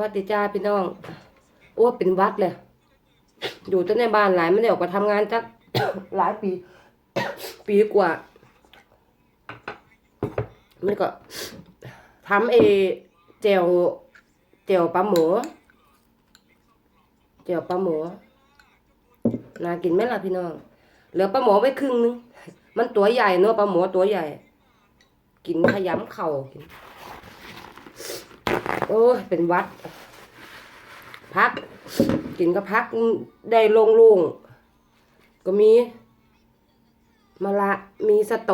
วัสดีจ้าพี่น้องอ้วเป็นวัดเลยอยู่แต่ในบ้านหลายไม่ได้ออกไปทำงานจักหลายปี ปีกว่ามันก็ทำเอเจวเจวปลาหมูเจวปลาหมูน่ากินไหมล่ะพี่น้องเหลือปลาหมูไว้ครึ่งนึงมันตัวใหญ่เนอะปลาหมูตัวใหญ่ กินขยำเข่ากิน โอ้ยเป็นวัด พัก กินก็พักได้โล่งๆก็มีมะละมีสโต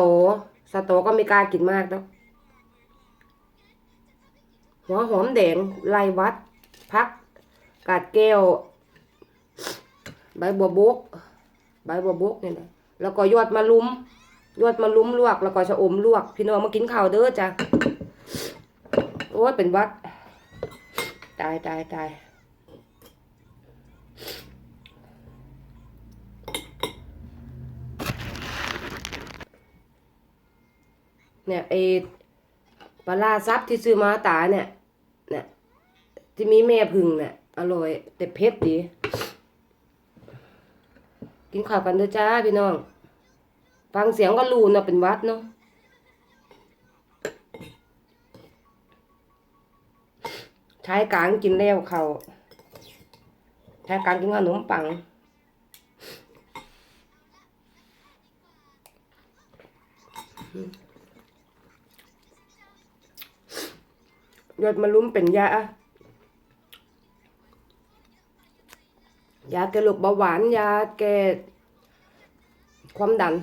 สโตก็ไม่กล้ากินมากแล้วหัวหอมแดงไลวัด พัก กาดแก้ว ใบบัวบก ใบบัวบกเนี่ยนะแล้วก็ยอดมะลุมยอดมะลุมลวก แล้วก็ชะอมลวก พี่น้องมากินข้าวเด้อจ้ะโอ้ยเป็นวัด ตายตายตายเนี่ยไอปลาร้าซับที่ซื้อมาตาเนี่ยเนี่ยที่มีแม่พึ่งเนี่ยอร่อย แต่เผ็ดดี กินข้าวกันเด้อจ้าพี่น้อง ฟังเสียงก็รู้นะเป็นวัดเนาะ ใช้กลางกินแล้วเขาใช้กลางกินขนมปังยอดมะลุมเป็นยายาแก้โรคเบาหวานยาแก้ความดัน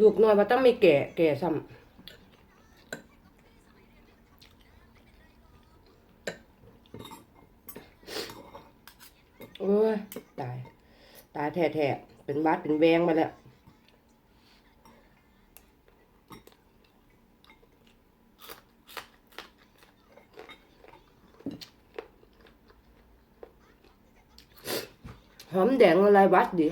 ลูกน้อยว่าต้องไม่แก่แก่ซ้ำโอ้ยตาย ตายแท้ๆเป็นบาดเป็นแวงมาแล้วหอมแดงอะไรวัดดิ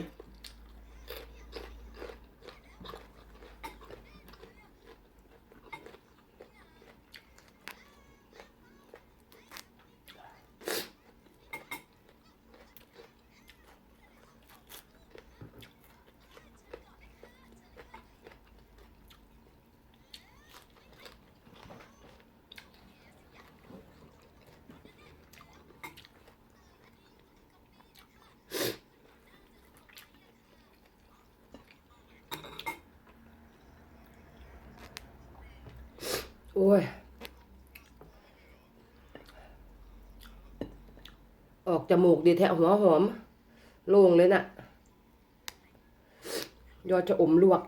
โอ้ย ออกจมูกดีแทะหัวหอม โล่งเลยน่ะ ยอดจะอมลวก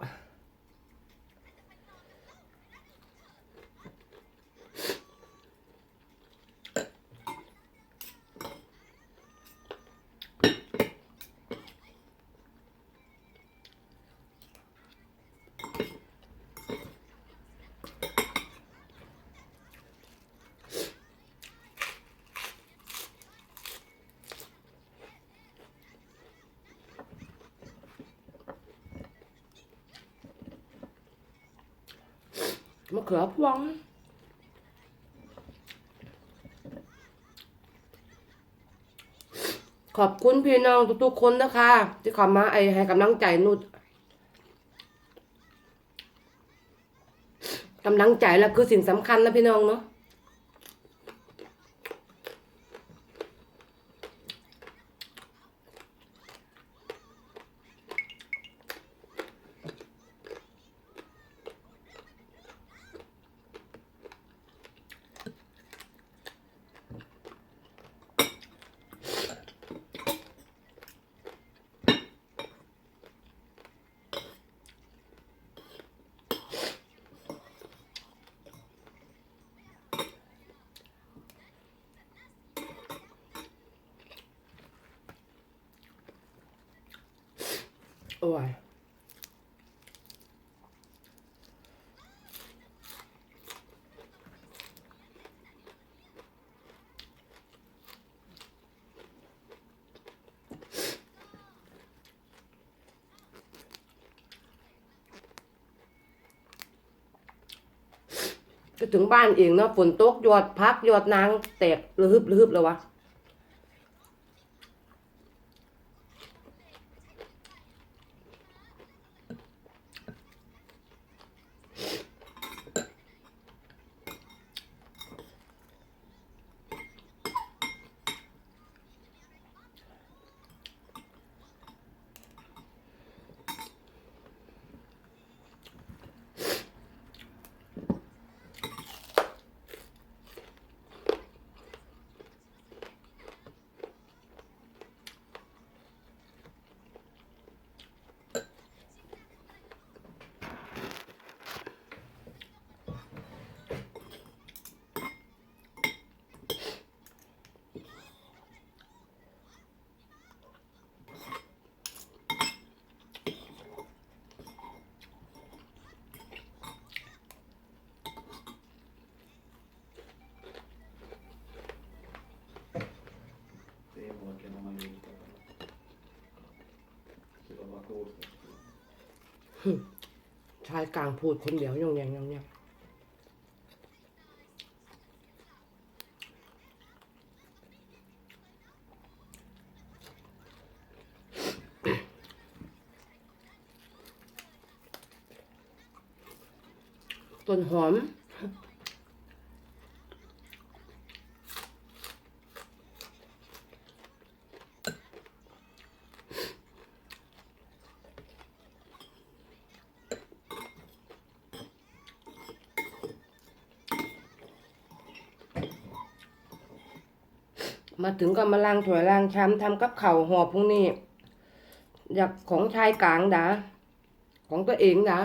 มะเขือพวงขอบคุณพี่น้องทุกๆคนนะคะ ที่เข้ามาไอให้กำลังใจนุชกำลังใจแล้วคือสิ่งสำคัญนะพี่น้องเนาะ โอ้ยก็ถึงบ้านเองเนาะฝนตกหยอดพักหยอดนางแตกระฮึบระฮึบแล้ววะายกลางพูดคนเดียวยองแยงยองแยงต้นหอม มาถึงก็มาล้างถ้วยล้างชามทำกับข้าหอบพวกนี้ อยากของชายกลางดาของตัวเองดา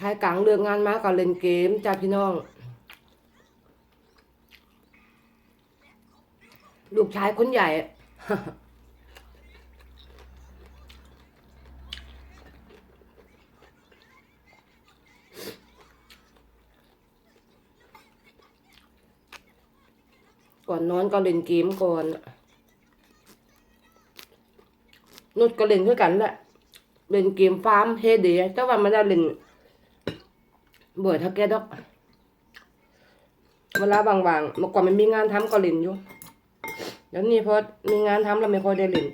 ชายกลางเลือกงานมาก็เล่นเกมจ้าพี่น้อง ลูกชายคนใหญ่ ก่อนนอนก็เล่นเกมก่อนนุดก็เล่นด้วยกันแหละเล่นเกมฟาร์มเฮเดียแต่ว่าไม่ได้เล่นเบื่อทักแกดอกเวลาบางๆเมื่อก่อนมันมีงานทำก็เล่นอยู่แล้วนี่พอมีงานทำแล้วไม่ค่อยได้เล่น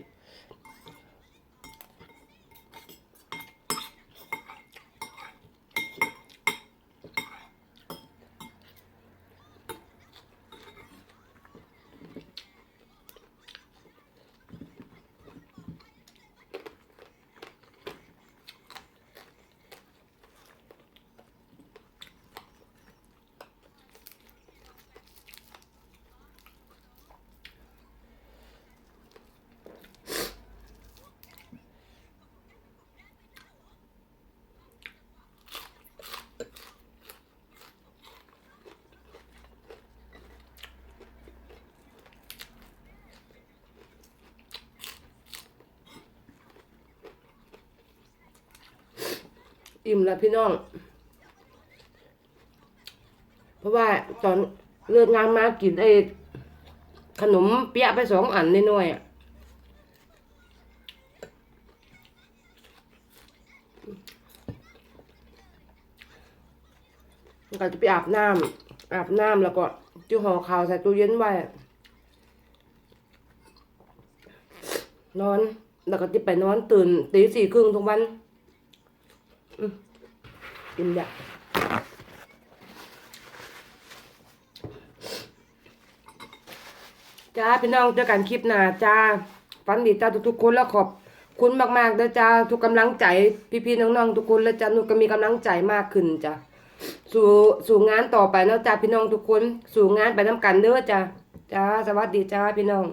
อิ่มแล้วพี่น้อง เพราะว่าตอนเลิกงานมากินไอ้ขนมเปี๊ยะไปสองอันนิดหน่อยๆอะก็จะไปอาบน้ำอาบน้ำแล้วก็จะห่อข้าวใส่ตู้เย็นไว้ นอน แล้วก็จะไปนอนตื่นตีสี่ครึ่งทุกวัน กินแบบจ้าพี่น้องเจอกันคลิปหน้าจ้าฟันดีจ้าทุกๆคนแล้วขอบคุณมากๆเด้อจ้าทุกกำลังใจ พี่ๆน้องๆทุกคนแล้วจ้าหนูก็มีกำลังใจมากขึ้นจ้าสู่สู่งานต่อไปนะจ้าพี่น้องทุกคน สู่งานไปน้ำกันเด้อจ้าจ้าสวัสดีจ้าพี่น้อง